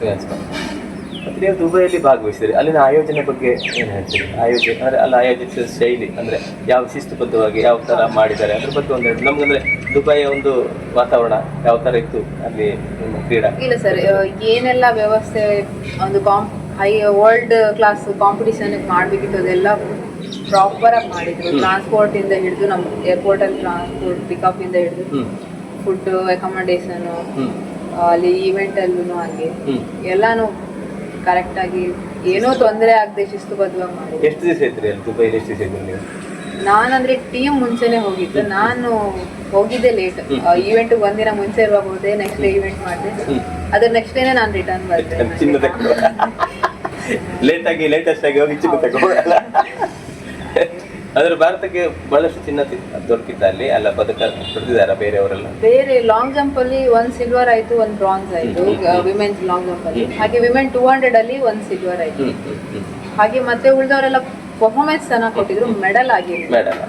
ನೀವು ದುಬೈಯಲ್ಲಿ ಭಾಗವಹಿಸಿದ್ರಿ. ಅಲ್ಲಿನ ಆಯೋಜನೆ ಬಗ್ಗೆ ಏನು ಹೇಳ್ತೀರಿ? ಆಯೋಜನೆ ಅಂದರೆ ಅಲ್ಲಿ ಆಯೋಜಿಸಿದ ಶೈಲಿ ಅಂದರೆ ಯಾವ ಶಿಸ್ತುಬದ್ಧವಾಗಿ ಯಾವ ಥರ ಮಾಡಿದ್ದಾರೆ? ಅದ್ರ ಬಗ್ಗೆ ಒಂದು ಹೇಳಿ. ಅಂದರೆ ದುಬೈಯ ಒಂದು ವಾತಾವರಣ ಯಾವ ಥರ ಇತ್ತು ಅಲ್ಲಿ ಕ್ರೀಡಾ? ಇಲ್ಲ ಸರ್ ಏನೆಲ್ಲ ವ್ಯವಸ್ಥೆ ಒಂದು comp high world class competition ಮಾಡಬೇಕಿತ್ತು ಅದೆಲ್ಲ ಪ್ರಾಪರ್ ಆಗಿ ಮಾಡಿದ್ರು. ಟ್ರಾನ್ಸ್ಪೋರ್ಟ್ ಇಂದ ಹಿಡಿದು ನಮ್ಮ ಏರ್ಪೋರ್ಟ್ ಅಲ್ಲಿ ಟ್ರಾನ್ಸ್ಪೋರ್ಟ್ ಪಿಕಪ್ ಇಂದ ಹಿಡಿದು ಫುಡ್ ಅಕಾಮಡೇಷನ್ ಅಲ್ಲಿ ಈವೆಂಟ್ ಅಲ್ಲೂ ಹಾಗೆ. ಎಲ್ಲಾನು ಕರೆಕ್ಟ್ ಆಗಿ ಏನೋ ತೊಂದರೆ ಆಗದೆ ಶಿಸ್ತುಬದ್ಧವಾಗಿ ಮಾಡಿದ್ರು. ಎಷ್ಟು ದಿವಸ ಇದ್ರಿ ಅಲ್ಲಿ ದುಬೈಲಿ ಎಷ್ಟು ದಿವಸ ಇದ್ರಿ ನೀವು? ನಾನಂದ್ರೆ ಟೀಮ್ ಮುಂಚೆನೆ ಹೋಗಿದ್ದು. ನಾನು ಹೋಗಿದ್ದೆ ಲೇಟ್. ಈವೆಂಟ್ ಒಂದಿನ ಮುಂಚೆ ಇರುವಾಗ ಹೋದೆ ನೆಕ್ಸ್ಟ್ ಡೇ ಈವೆಂಟ್ ಮಾಡಿದೆ. ಅದ್ರ ನೆಕ್ಸ್ಟ್ ಡೇನೆ ನಾನು ರಿಟರ್ನ್ ಬಂದೆ. ಚಿನ್ನ ತಗೊಂಡು ಲೇಟ್ ಆಗಿ ಲೇಟೆಸ್ಟ್ ಆಗಿ ಹೋಗಿ ಚಿನ್ನ ತಗೊಂಡಲ್ಲ ಆದ್ರೆ ಭಾರತಕ್ಕೆ ಬಹಳಷ್ಟು ಚಿನ್ನ ದೊರಕಿದ್ದ ದೊರಕಿತ್ತ ಅಲ್ಲಿ. ಅಲ್ಲ ಪದಕ ಪಡೆದಿದ್ದಾರೆ ಬೇರೆಯವರೆಲ್ಲ? ಬೇರೆ ಲಾಂಗ್ ಜಂಪ್ ಅಲ್ಲಿ ಒಂದ್ ಸಿಲ್ವರ್ ಆಯ್ತು ಒಂದ್ ಬ್ರಾನ್ಸ್ ಆಯ್ತು. ವಿಮೆನ್ಸ್ ಲಾಂಗ್ ಜಂಪ್ ಅಲ್ಲಿ. ಹಾಗೆ ವಿಮೆನ್ ಟೂ ಹಂಡ್ರೆಡ್ ಅಲ್ಲಿ ಒಂದ್ ಸಿಲ್ವರ್ ಆಯ್ತು. ಹಾಗೆ ಮತ್ತೆ ಉಳಿದವರೆಲ್ಲ ಪರ್ಫಾರ್ಮೆನ್ಸ್ ಚೆನ್ನಾಗಿ ಕೊಟ್ಟಿದ್ರು ಮೆಡಲ್ ಆಗಿ. ಮೆಡಲ್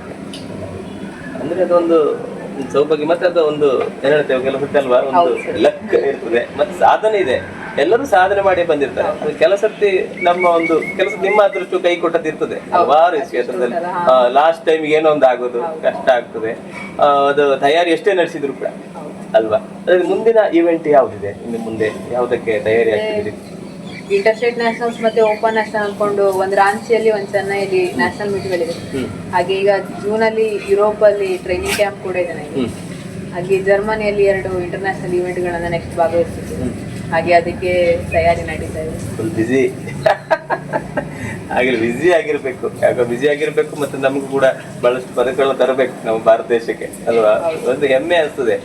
ಅಂದ್ರೆ ಅದೊಂದು ಸೌಭಾಗ್ಯ. ಮತ್ತೆ ಅದು ಒಂದು ಏನ್ ಹೇಳ್ತೇವೆ ಕೆಲಸ ಅಲ್ವಾ? ಒಂದು ಲಕ್ ಇರ್ತದೆ. ಮತ್ತೆ ಸಾಧನೆ ಇದೆ. ಎಲ್ಲರೂ ಸಾಧನೆ ಮಾಡಿ ಬಂದಿರ್ತಾರೆ. ಕೆಲಸಕ್ಕೆ ನಮ್ಮ ಒಂದು ಕೆಲಸ ನಿಮ್ಮ ಅದೃಷ್ಟು ಕೈ ಕೊಟ್ಟದಿರ್ತದೆ ಹಲವಾರು ಕ್ಷೇತ್ರದಲ್ಲಿ. ಲಾಸ್ಟ್ ಟೈಮ್ ಏನೋ ಒಂದು ಆಗೋದು ಕಷ್ಟ ಆಗ್ತದೆ. ಅದು ತಯಾರಿ ಎಷ್ಟೇ ನಡೆಸಿದ್ರು ಕೂಡ. ಅಲ್ವಾ? ಅದ್ರ ಮುಂದಿನ ಇವೆಂಟ್ ಯಾವ್ದಿದೆ? ಇನ್ನು ಮುಂದೆ ಯಾವ್ದಕ್ಕೆ ತಯಾರಿ ಆಗ್ತಿದ್ದೀರಿ? ಇಂಟರ್ ಸ್ಟೇಟ್ ನ್ಯಾಷನಲ್ಸ್ ಮತ್ತೆ ಓಪನ್ ನ್ಯಾಷನಲ್ ಅನ್ಕೊಂಡು ಒಂದ್ ರಾಂಚಿಯಲ್ಲಿ ಒಂದ್ ಚೆನ್ನೈಲಿ ನ್ಯಾಷನಲ್ ಮೀಟ್ಗಳಿದೆ ಹಾಗೆ ಈಗ ಜೂನ್ ಅಲ್ಲಿ ಯುರೋಪ್ ಅಲ್ಲಿ ಟ್ರೈನಿಂಗ್ ಕ್ಯಾಂಪ್ ಕೂಡ ಇದೆ ನನಗೆ ಹಾಗೆ ಜರ್ಮನಿಯಲ್ಲಿ ಎರಡು ಇಂಟರ್ನ್ಯಾಷನಲ್ ಇವೆಂಟ್ಗಳನ್ನ ನೆಕ್ಸ್ಟ್ ಭಾಗವಹಿಸ್ತಿದ್ದೆ. ಹಾಗೆ ಅದಕ್ಕೆ ತಯಾರಿ ನಡೀತಾ ಇದೆ ಫುಲ್ ಬಿಸಿ ಹಾಗೆ ಬಿಸಿ ಆಗಿರ್ಬೇಕು. ಯಾಕೋ ಬಿಸಿ ಆಗಿರ್ಬೇಕು ಮತ್ತೆ ನಮಗೂ ಕೂಡ ಬಹಳಷ್ಟು ಪದಕಗಳು ತರಬೇಕು ನಮ್ಮ ಭಾರತ ದೇಶಕ್ಕೆ ಅಲ್ವಾ? ಒಂದು ಹೆಮ್ಮೆ ಅನಿಸ್ತದೆ.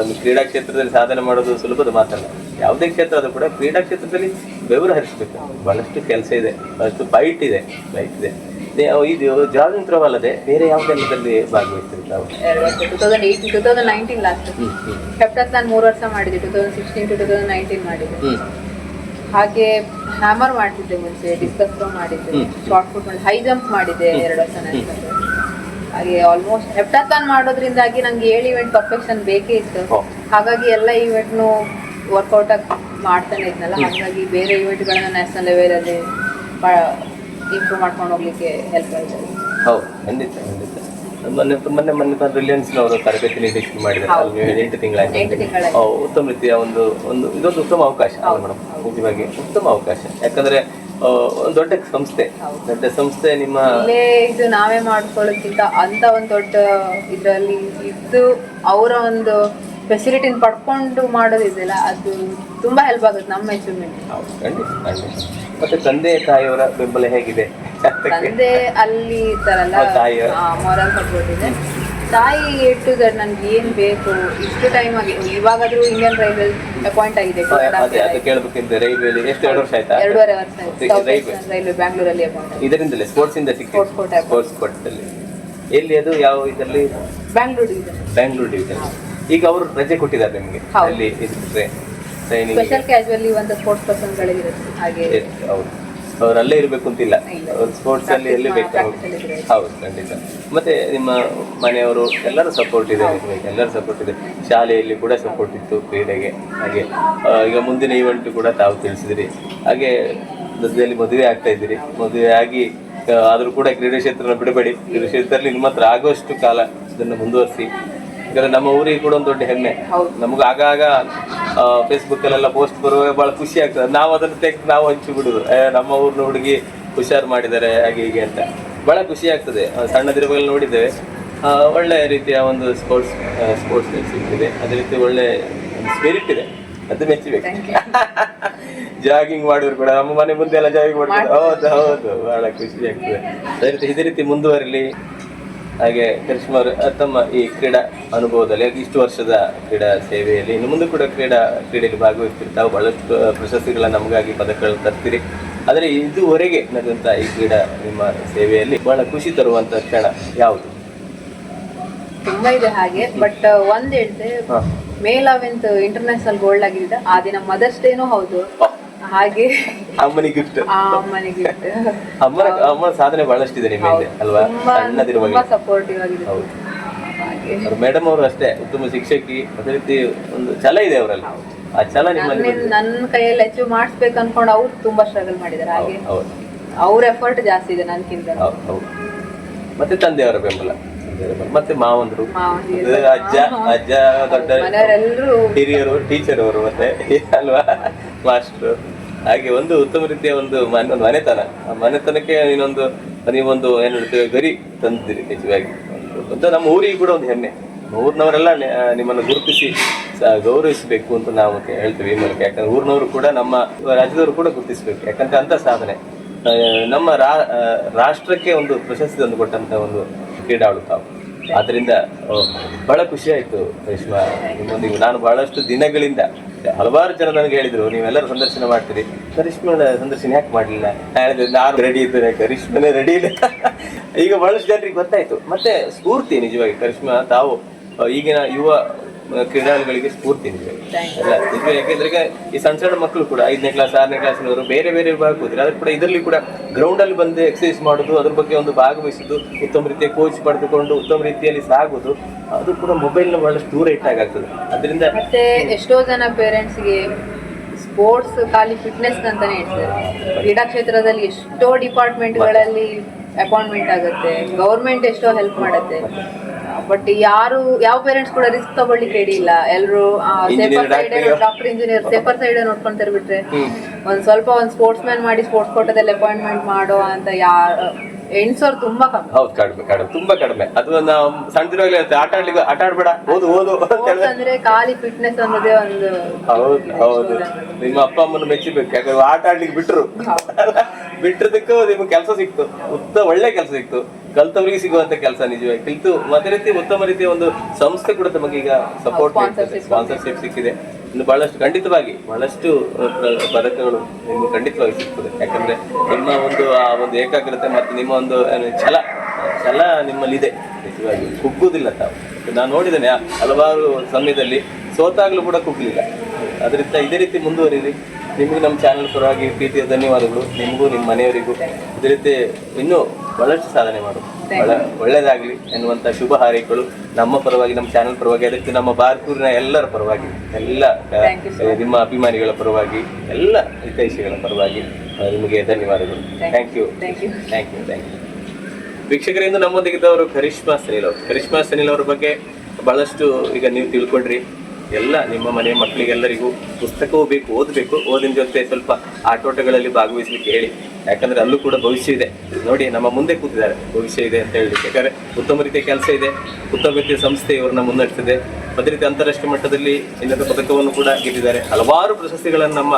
ಒಂದು ಕ್ರೀಡಾ ಕ್ಷೇತ್ರದಲ್ಲಿ ಸಾಧನೆ ಮಾಡೋದು ಸುಲಭದ ಮಾತಲ್ಲ. ಯಾವುದೇ ಕ್ಷೇತ್ರ ಆದರೂ ಕೂಡ ಕ್ರೀಡಾ ಕ್ಷೇತ್ರದಲ್ಲಿ ಬೆವರು ಹರಿಸ್ಬೇಕು. ಬಹಳಷ್ಟು ಕೆಲಸ ಇದೆ ಬಹಳಷ್ಟು ಫೈಟ್ ಇದೆ ಫೈಟ್ ಇದೆ. ಇದು ಜಾಗಿಂಗ್ ಥ್ರೋ ಅಲ್ಲದೆ ಬೇರೆ ಯಾವುದೆಲ್ಲದಲ್ಲಿ ಭಾಗವಹಿಸ್ತೀರಿ ತಾವು two thousand eighteen two thousand nineteen last ನಾನು ಮೂರು ವರ್ಷ ಮಾಡಿದ್ದೆ two thousand sixteen to two thousand nineteen ಮಾಡಿದ್ದೆ ಹಾಗೆ ಹ್ಯಾಮರ್ ಮಾಡ್ತಿದ್ದೆ ಮುಂಚೆ ಡಿಸ್ಕಸ್ ಥ್ರೋ ಮಾಡಿದ್ದೆ. ಶಾರ್ಟ್ ಫುಟ್ ಮಾಡಿ ಹೈ ಜಂಪ್ ಮಾಡಿದ್ದೆ ಎರಡು ವರ್ಷ ನಾನು ಹಾಗೆ ಆಲ್ಮೋಸ್ಟ್ ಹೆಪ್ಟಾಥಾನ್ ಮಾಡೋದ್ರಿಂದಾಗಿ ನಂಗೆ ಏಳು ಇವೆಂಟ್ ಪರ್ಫೆಕ್ಷನ್ ಬೇಕೇ ಇತ್ತು. ಹಾಗಾಗಿ ಎಲ್ಲ ಇವೆಂಟ್ನು ವರ್ಕೌಟ್ ಆಗಿ ಮಾಡ್ತಾನೆ ಇದ್ನಲ್ಲ ಹಾಗಾಗಿ ಬೇರೆ ಇವೆಂಟ್ಗಳನ್ನ ನ್ಯಾಷನಲ್ ಲೆವೆಲಲ್ಲಿ ಇಂಪ್ರೂವ್ ಮಾಡ್ಕೊಂಡು ಹೋಗ್ಲಿಕ್ಕೆ ಹೆಲ್ಪ್ ಆಯ್ತು ಹೌದು ಖಂಡಿತ ಖಂಡಿತ. ಮೊನ್ನೆ ಮೊನ್ನೆ ಮೊನ್ನೆ ರಿಲಯನ್ಸ್ನವರು ತರಬೇತಿ ನೀಡಲಿಕ್ಕೆ ಮಾಡಿದ್ದಾರೆ. ಎಂಟು ತಿಂಗಳಾಯ್ತು ಉತ್ತಮ ರೀತಿಯ ಒಂದು ಒಂದು ಇದೊಂದು ಉತ್ತಮ ಅವಕಾಶ ಮೇಡಮ್. ನಿಜವಾಗಿ ಉತ್ತಮ ಅವಕಾಶ. ಯಾಕಂದ್ರೆ ಒಂದು ದೊಡ್ಡ ಸಂಸ್ಥೆ. ದೊಡ್ಡ ಸಂಸ್ಥೆ ನಿಮ್ಮ ಇದು ನಾವೇ ಮಾಡ್ಕೊಳ್ಳೋಕ್ಕಿಂತ ಅಂತ ಒಂದು ದೊಡ್ಡ ಇದರಲ್ಲಿ ಇದ್ದು ಅವರ ಒಂದು ಫೆಸಿಲಿಟಿನ ಪಡ್ಕೊಂಡು ಮಾಡೋದಿದೆಯಲ್ಲ ಅದು ತುಂಬಾ ಹೆಲ್ಪ್ ಆಗುತ್ತೆ ನಮ್ಮ ಅಚೀವ್ಮೆಂಟ್ ಹೌದು ಖಂಡಿತ ಖಂಡಿತ. ಮತ್ತೆ ತಂದೆ ತಾಯಿಯವರ ಬೆಂಬಲ ಹೇಗಿದೆ? ತಂದೆ ಅಲ್ಲಿ ಇರ್ತಾರಲ್ಲ ಅವ್ರ ತಾಯಿ. ಮೊರಲ್ ಸಪೋರ್ಟ್ ಇದೆ. ತಾಯಿ ಟು ದಟ್ ನನ್ಗೆ ಏನ್ ಬೇಕು? ಇಷ್ಟು ಟೈಮ್ ಆಗಿ ಇವಾಗಾದ್ರೂ ಇಂಡಿಯನ್ ರೈಲ್ವೆ ಅಪಾಯಿಂಟ್ ಆಗಿದೆ ಎರಡೂವರೆ ವರ್ಷ ರೈಲ್ವೆ ಬ್ಯಾಂಗ್ಳೂರಲ್ಲಿ ಅಪಾಯಿಂಟ್ ಇದರಿಂದಲೇ ಸ್ಪೋರ್ಟ್ಸ್ ಇಂದ. ಸ್ಪೋರ್ಟ್ಸ್ ಕೊಟ್ಟಲ್ಲಿ ಎಲ್ಲಿ ಅದು ಯಾವ ಇದರಲ್ಲಿ? ಬ್ಯಾಂಗ್ಳೂರ್ ಬ್ಯಾಂಗ್ಳೂರ್ ಡಿವಿಷನ್ ಈಗ ಅವರು ರಜೆ ಕೊಟ್ಟಿದ್ದಾರೆ ನಿಮಗೆ ಅಲ್ಲಿ ಇದ್ರೆ. ಸ್ಪೆಷಲ್ ಕ್ಯಾಶುವಲಿ ಒಂದು ಸ್ಪೋರ್ಟ್ಸ್ ಪರ್ಸನ್ಗಳಿರುತ್ತೆ ಹಾಗೆ. ಹೌದು. ಅವ್ರು ಅಲ್ಲೇ ಇರಬೇಕು ಅಂತಿಲ್ಲ. ಸ್ಪೋರ್ಟ್ಸ್ ಅಲ್ಲಿ ಎಲ್ಲಿ ಬೇಕು. ಹೌದು. ಖಂಡಿತ. ಮತ್ತೆ ನಿಮ್ಮ ಮನೆಯವರು ಎಲ್ಲರೂ ಸಪೋರ್ಟ್ ಇದೆ ಎಲ್ಲರೂ ಸಪೋರ್ಟ್ ಇದೆ. ಶಾಲೆಯಲ್ಲಿ ಕೂಡ ಸಪೋರ್ಟ್ ಇತ್ತು ಕ್ರೀಡೆಗೆ. ಹಾಗೆ ಈಗ ಮುಂದಿನ ಈವೆಂಟ್ ಕೂಡ ತಾವು ತಿಳಿಸಿದಿರಿ. ಹಾಗೆ ಮಧ್ಯದಲ್ಲಿ ಮದುವೆ ಆಗ್ತಾ ಇದ್ದೀರಿ. ಮದುವೆ ಆಗಿ ಆದರೂ ಕೂಡ ಕ್ರೀಡೆ ಕ್ಷೇತ್ರನ ಬಿಡಬೇಡಿ. ಕ್ರೀಡೆ ಕ್ಷೇತ್ರದಲ್ಲಿ ನಿಮ್ಮ ಹತ್ರ ಆಗುವಷ್ಟು ಕಾಲ ಇದನ್ನು ಮುಂದುವರಿಸಿ. ಯಾಕಂದ್ರೆ ನಮ್ಮ ಊರಿಗೆ ಕೂಡ ಒಂದು ದೊಡ್ಡ ಹೆಮ್ಮೆ. ನಮ್ಗೆ ಆಗಾಗ ಫೇಸ್ಬುಕ್ ಅಲ್ಲೆಲ್ಲ ಪೋಸ್ಟ್ ಬರುವಾಗ ಬಹಳ ಖುಷಿ ಆಗ್ತದೆ. ನಾವು ಅದನ್ನು ತೆಗೆದು ನಾವು ಹಂಚಿ ಬಿಡುದು. ನಮ್ಮ ಊರಿನ ಹುಡುಗಿ ಹುಷಾರು ಮಾಡಿದ್ದಾರೆ ಹಾಗೆ ಹೀಗೆ ಅಂತ. ಬಹಳ ಖುಷಿ ಆಗ್ತದೆ. ಆ, ಸಣ್ಣದಿರುವಾಗ ನೋಡಿದ್ದೇವೆ. ಆ, ಒಳ್ಳೆ ರೀತಿಯ ಒಂದು ಸ್ಪೋರ್ಟ್ಸ್ ಸ್ಪೋರ್ಟ್ಸ್ ಸಿಗ್ತಿದೆ ಅದೇ ರೀತಿ ಒಳ್ಳೆ ಸ್ಪಿರಿಟ್ ಇದೆ. ಅದು ಮೆಚ್ಚಬೇಕು. ಜಾಗಿಂಗ್ ಮಾಡಿದ್ರು ಕೂಡ ನಮ್ಮ ಮನೆ ಮುಂದೆ ಎಲ್ಲ ಜಾಗಿಂಗ್ ಮಾಡ್ತಾರೆ ಹೌದು ಹೌದು. ಬಹಳ ಖುಷಿ ಆಗ್ತದೆ. ಅದೇ ರೀತಿ ಇದೇ ರೀತಿ ಮುಂದುವರಿಲಿ. ಹಾಗೆ ಕರಿಷ್ಮಾ ಅವರು ತಮ್ಮ ಈ ಕ್ರೀಡಾ ಅನುಭವದಲ್ಲಿ ಇಷ್ಟು ವರ್ಷದ ಕ್ರೀಡಾ ಸೇವೆಯಲ್ಲಿ ಇನ್ನು ಮುಂದೆ ಕೂಡ ಕ್ರೀಡಾ ಕ್ರೀಡೆಯಲ್ಲಿ ಭಾಗವಹಿಸ್ತೀರಿ ತಾವು ಬಹಳಷ್ಟು ಪ್ರಶಸ್ತಿಗಳ ನಮಗಾಗಿ ಪದಕಗಳನ್ನು ತರ್ತೀರಿ. ಆದರೆ ಇದುವರೆಗೆ ನಡೆದಂಥ ಈ ಕ್ರೀಡಾ ನಿಮ್ಮ ಸೇವೆಯಲ್ಲಿ ಬಹಳ ಖುಷಿ ತರುವಂಥ ಕ್ಷಣ ಯಾವುದು? ತುಂಬಾ ಇದೆ ಹಾಗೆ ಬಟ್ ಒಂದ್ ಹೇಳ್ತೇವೆ ಮೇಲ್ ಮೇ ಇಂಟರ್ನ್ಯಾಷನಲ್ ಗೋಲ್ಡ್ ಆಗಿದೆ ಆ ದಿನ ಮದರ್ಸ್ ಡೇನೂ ಹೌದು. ಹಾಗೆ ಅಮ್ಮನಿಗೆ ಗಿಫ್ಟ್ ಅಮ್ಮನಿಗೆ ಅಮ್ಮನ ಅಮ್ಮನ ಸಾಧನೆ ಬಹಳಷ್ಟಿದೆ ನಿಮ್ಮ ಹಿಂದೆ. ಅಲ್ವಾ? ಸಣ್ಣದಿರುವಾಗ ತುಂಬಾ ಸಪೋರ್ಟಿವ್ ಆಗಿದೆ ಹೌದು. ಹಾಗೆ. ಅವ್ರ ಮೇಡಮ್ ಅವರು ಅಷ್ಟೇ ಉತ್ತಮ ಶಿಕ್ಷಕಿ ಅದೇ ರೀತಿ ಒಂದು ಛಲ ಇದೆ ಅವರಲ್ಲಿ. ಆ ಛಲ ನಿಮ್ಮ ನನ್ನ ಕೈಯಲ್ಲಿ ಅಚೀವ್ ಮಾಡಿಸ್ಬೇಕು ಅನ್ಕೊಂಡು ಅವ್ರು ತುಂಬಾ ಸ್ಟ್ರಗಲ್ ಮಾಡಿದ್ದಾರೆ ಹಾಗೆ ಹೌದು. ಅವ್ರ ಎಫರ್ಟ್ ಜಾಸ್ತಿ ಇದೆ ನನ್ಕಿಂತ. ಹೌದು ಹೌದು. ಮತ್ತೆ ತಂದೆಯವರ ಬೆಂಬಲ. ಬೆಂಬಲ. ಮತ್ತೆ ಮಾವಂದ್ರು. ಅಜ್ಜ ಅಜ್ಜ ದೊಡ್ಡ ಹಿರಿಯರು ಟೀಚರ್ ಅವರು ಮತ್ತೆ ಅಲ್ವಾ? ಮಾಸ್ಟರ್ ಹಾಗೆ ಒಂದು ಉತ್ತಮ ರೀತಿಯ ಒಂದು ಒಂದು ಮನೆತನ. ಆ ಮನೆತನಕ್ಕೆ ನೀನೊಂದು, ನೀವೊಂದು ಏನು ಹೇಳ್ತೇವೆ, ಗರಿ ತಂದಿರಿ ನಿಜವಾಗಿ. ಒಂದು- ನಮ್ಮ ಊರಿಗೆ ಕೂಡ ಒಂದು ಹೆಮ್ಮೆ. ಊರಿನವರೆಲ್ಲ ನಿಮ್ಮನ್ನು ಗುರುತಿಸಿ ಗೌರವಿಸಬೇಕು ಅಂತ ನಾವು ಹೇಳ್ತೀವಿ ಈ ಮೂಲಕ. ಯಾಕಂದ್ರೆ ಊರಿನವರು ಕೂಡ ನಮ್ಮ ರಾಜ್ಯದವರು ಕೂಡ ಗುರುತಿಸಬೇಕು. ಯಾಕಂದ್ರೆ ಅಂತ ಸಾಧನೆ. ನಮ್ಮ ರಾಷ್ಟ್ರಕ್ಕೆ ಒಂದು ಪ್ರಶಸ್ತಿ ತಂದು ಕೊಟ್ಟಂತ ಒಂದು ಕ್ರೀಡಾಳು ತಾವು. ಆದ್ರಿಂದ ಬಹಳ ಖುಷಿ ಆಯ್ತು ರೇಷ್ಮಾ. ನಿಮ್ಮೊಂದಿಗೆ ನಾನು ಬಹಳಷ್ಟು ದಿನಗಳಿಂದ, ಹಲವಾರು ಜನ ನನಗೆ ಹೇಳಿದ್ರು, ನೀವೆಲ್ಲರೂ ಸಂದರ್ಶನ ಮಾಡ್ತೀರಿ. ಕರಿಷ್ಮನ ಸಂದರ್ಶನ ಯಾಕೆ ಮಾಡಲಿಲ್ಲ? ನಾನು ನಾನು ರೆಡಿ ಇದ್ದೇನೆ ಕರಿಷ್ಮನೇ ರೆಡಿ ಇಲ್ಲ? ಈಗ ಬಹಳಷ್ಟು ಜನರಿಗೆ ಗೊತ್ತಾಯ್ತು. ಮತ್ತೆ ಸ್ಫೂರ್ತಿ ನಿಜವಾಗಿ, ಕರಿಷ್ಮಾ, ತಾವು ಈಗಿನ ಯುವ ಕ್ರೀಡಾಳುಗಳಿಗೆ ಸ್ಫೂರ್ತಿ ಅಲ್ಲ ಯಾಕೆಂದ್ರೆ ಈಗ ಈ ಸಣ್ಣ ಸಣ್ಣ ಮಕ್ಕಳು ಕೂಡ ಐದನೇ ಕ್ಲಾಸ್ ಆರನೇ ಕ್ಲಾಸ್ನವರು ಬೇರೆ ಬೇರೆ ವಿಭಾಗ ಹೋದ್ರೆ ಅದ್ರ ಕೂಡ ಇದರಲ್ಲಿ ಕೂಡ ಗ್ರೌಂಡ್ ಅಲ್ಲಿ ಬಂದು ಎಕ್ಸಸೈಸ್ ಮಾಡೋದು ಅದ್ರ ಬಗ್ಗೆ ಒಂದು ಭಾಗವಹಿಸುದು ಉತ್ತಮ ರೀತಿಯ ಕೋಚ್ ಪಡೆದುಕೊಂಡು ಉತ್ತಮ ರೀತಿಯಲ್ಲಿ ಸಾಗುದು ಅದು ಕೂಡ ಮೊಬೈಲ್ನ ಬಹಳಷ್ಟು ದೂರ ಇಟ್ಟಾಗ್ತದೆ ಅದರಿಂದ ಮತ್ತೆ ಎಷ್ಟೋ ಜನ ಪೇರೆಂಟ್ಸ್ಗೆ ಸ್ಪೋರ್ಟ್ಸ್ ಖಾಲಿ ಫಿಟ್ನೆಸ್ ಅಂತಾನೆ ಹೇಳ್ತಾರೆ. ಕ್ರೀಡಾ ಕ್ಷೇತ್ರದಲ್ಲಿ ಎಷ್ಟೋ ಡಿಪಾರ್ಟ್ಮೆಂಟ್ಗಳಲ್ಲಿ ಅಪಾಯಿಂಟ್ಮೆಂಟ್ ಆಗುತ್ತೆ. ಗೌರ್ಮೆಂಟ್ ಎಷ್ಟೋ ಹೆಲ್ಪ್ ಮಾಡುತ್ತೆ. ಬಟ್ ಯಾರು ಯಾವ ಪೇರೆಂಟ್ಸ್ ಕೂಡ ರಿಸ್ಕ್ ತಗೊಳ್ಳಿಕ್ಕೆ ರೆಡಿ ಇಲ್ಲ. ಎಲ್ಲರೂ safer side doctor engineer safer side ನೋಡ್ಕೊಂತಾರೆ ಬಿಟ್ರೆ. ಒಂದ್ ಸ್ವಲ್ಪ ಒಂದ್ ಸ್ಪೋರ್ಟ್ಸ್ ಮ್ಯಾನ್ ಮಾಡಿ ಸ್ಪೋರ್ಟ್ಸ್ ಕೋಟದಲ್ಲಿ ಅಪಾಯಿಂಟ್ಮೆಂಟ್ ಮಾಡೋ ಅಂತ ಯಾರು ಹೆಣ್ಸೋರು ತುಂಬಾ ಕಮ್ಮಿ. ಹೌದು ಕಡಿಮೆ ಕಡಿಮೆ ತುಂಬಾ ಕಡಿಮೆ. ಅದು ನಾವು ಸಣ್ಣದಿರುವಾಗಲೇ ಇರುತ್ತೆ. ಆಟ ಆಡ್ಲಿಕ್ಕೆ ಆಟ ಆಡ್ಬೇಡ. ಓದು ಓದು ಅಂದ್ರೆ ಖಾಲಿ ಫಿಟ್ನೆಸ್ ಅನ್ನೋದೇ ಒಂದು ಹೌದು ಹೌದು. ನಿಮ್ಮ ಅಪ್ಪ ಅಮ್ಮನ ಮೆಚ್ಚಬೇಕು ಯಾಕಂದ್ರೆ ಆಟ ಆಡ್ಲಿಕ್ಕೆ ಬಿಟ್ರು. ಬಿಟ್ಟಿದ್ದಕ್ಕೂ ನಿಮ್ಗೆ ಕೆಲಸ ಸಿಕ್ತು. ಉತ್ತ ಒಳ್ಳೆ ಕೆಲಸ ಸಿಕ್ತು. ಕಲ್ತವರಿಗೆ ಸಿಗುವಂತ ಕೆಲಸ ನಿಜವಾಗಿ. ಕಲಿತು ಮತ್ತೆ ರೀತಿ ಉತ್ತಮ ರೀತಿಯ ಒಂದು ಸಂಸ್ಥೆ ಕೂಡ ತಮಗೆ ಈಗ ಸಪೋರ್ಟ್. ಸ್ಪಾನ್ಸರ್ಶಿಪ್ ಸಿಕ್ಕಿದೆ. ಇನ್ನು ಬಹಳಷ್ಟು ಖಂಡಿತವಾಗಿ ಬಹಳಷ್ಟು ಪದಕಗಳು ನಿಮ್ಗೆ ಖಂಡಿತವಾಗಿ ಸಿಗ್ತದೆ. ಯಾಕಂದ್ರೆ ನಿಮ್ಮ ಒಂದು ಆ ಒಂದು ಏಕಾಗ್ರತೆ ಮತ್ತು ನಿಮ್ಮ ಒಂದು ಛಲ ಛಲ ಛಲ ನಿಮ್ಮಲ್ಲಿದೆ. ನಿಜವಾಗಿ ಕುಗ್ಗುದಿಲ್ಲ ತಾವು. ನಾನು ನೋಡಿದ್ದೇನೆ ಹಲವಾರು ಸಮಯದಲ್ಲಿ ಸೋತಾಗ್ಲೂ ಕೂಡ ಕುಗ್ಲಿಲ್ಲ ಅದರಿಂದ ಇದೇ ರೀತಿ ಮುಂದುವರಿರಿ. ನಿಮಗೂ ನಮ್ಮ ಚಾನಲ್ ಪರವಾಗಿ ಪ್ರೀತಿಯ ಧನ್ಯವಾದಗಳು. ನಿಮಗೂ ನಿಮ್ಮ ಮನೆಯವರಿಗೂ. ಇದೇ ರೀತಿ ಇನ್ನೂ ಬಹಳಷ್ಟು ಸಾಧನೆ ಮಾಡು ಬಹಳ ಒಳ್ಳೇದಾಗಲಿ ಎನ್ನುವಂಥ ಶುಭ ಹಾರೈಕೆಗಳು. ನಮ್ಮ ಪರವಾಗಿ ನಮ್ಮ ಚಾನೆಲ್ ಪರವಾಗಿ ಅದಕ್ಕೆ ನಮ್ಮ ಬಾರ್ಕೂರಿನ ಎಲ್ಲರ ಪರವಾಗಿ ಎಲ್ಲ ನಿಮ್ಮ ಅಭಿಮಾನಿಗಳ ಪರವಾಗಿ ಎಲ್ಲ ಹಿತೈಷಿಗಳ ಪರವಾಗಿ ನಿಮಗೆ ಧನ್ಯವಾದಗಳು. Thank you thank you thank you thank you ವೀಕ್ಷಕರಿಂದ ನಮ್ಮೊಂದಿಗಿದ್ದವರು ಕರಿಷ್ಮಾ ಸನಿಲ್ ಅವರು. ಕರಿಷ್ಮಾ ಸನಿಲ್ ಅವ್ರ ಬಗ್ಗೆ ಬಹಳಷ್ಟು ಈಗ ನೀವು ತಿಳ್ಕೊಂಡ್ರಿ. ಎಲ್ಲ ನಿಮ್ಮ ಮನೆ ಮಕ್ಕಳಿಗೆಲ್ಲರಿಗೂ ಪುಸ್ತಕವೂ ಬೇಕು, ಓದಬೇಕು. ಓದಿನ ಜೊತೆ ಸ್ವಲ್ಪ ಆಟೋಟಗಳಲ್ಲಿ ಭಾಗವಹಿಸ್ಲಿಕ್ಕೆ ಹೇಳಿ. ಯಾಕಂದ್ರೆ ಅಲ್ಲೂ ಕೂಡ ಭವಿಷ್ಯ ಇದೆ. ನೋಡಿ, ನಮ್ಮ ಮುಂದೆ ಕೂತಿದ್ದಾರೆ. ಭವಿಷ್ಯ ಇದೆ ಅಂತ ಹೇಳಿ. ಯಾಕಂದ್ರೆ ಉತ್ತಮ ರೀತಿಯ ಕೆಲಸ ಇದೆ. ಉತ್ತಮ ರೀತಿಯ ಸಂಸ್ಥೆ ಇವರನ್ನ ಮುನ್ನಡೆಸಿದೆ ಅದೇ ರೀತಿ ಅಂತಾರಾಷ್ಟ್ರೀಯ ಮಟ್ಟದಲ್ಲಿ ಇನ್ನೊಂದು ಪದಕವನ್ನು ಕೂಡ ಗೆದ್ದಿದ್ದಾರೆ. ಹಲವಾರು ಪ್ರಶಸ್ತಿಗಳನ್ನು ನಮ್ಮ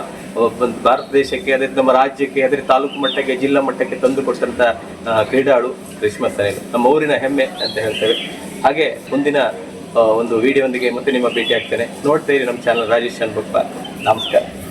ಭಾರತ ದೇಶಕ್ಕೆ, ಅದೇ ನಮ್ಮ ರಾಜ್ಯಕ್ಕೆ, ಅದೇ ತಾಲೂಕು ಮಟ್ಟಕ್ಕೆ, ಜಿಲ್ಲಾ ಮಟ್ಟಕ್ಕೆ ತಂದು ಕೊಟ್ಟಂತ ಕ್ರೀಡಾಳು ರೇಷ್ಮಾ ಸರೇನು ನಮ್ಮ ಊರಿನ ಹೆಮ್ಮೆ ಅಂತ ಹೇಳ್ತೇವೆ. ಹಾಗೆ ಮುಂದಿನ ಒಂದು ವಿಡಿಯೋಂದಿಗೆ ಮತ್ತೆ ನಿಮ್ಮ ಭೇಟಿ ಆಗ್ತೇನೆ ನೋಡ್ತಾ ಇರಿ ನಮ್ಮ ಚಾನಲ್ ರಾಜೇಶ್ ಅನ್ಬುಪ್ಪ. ನಮಸ್ಕಾರ.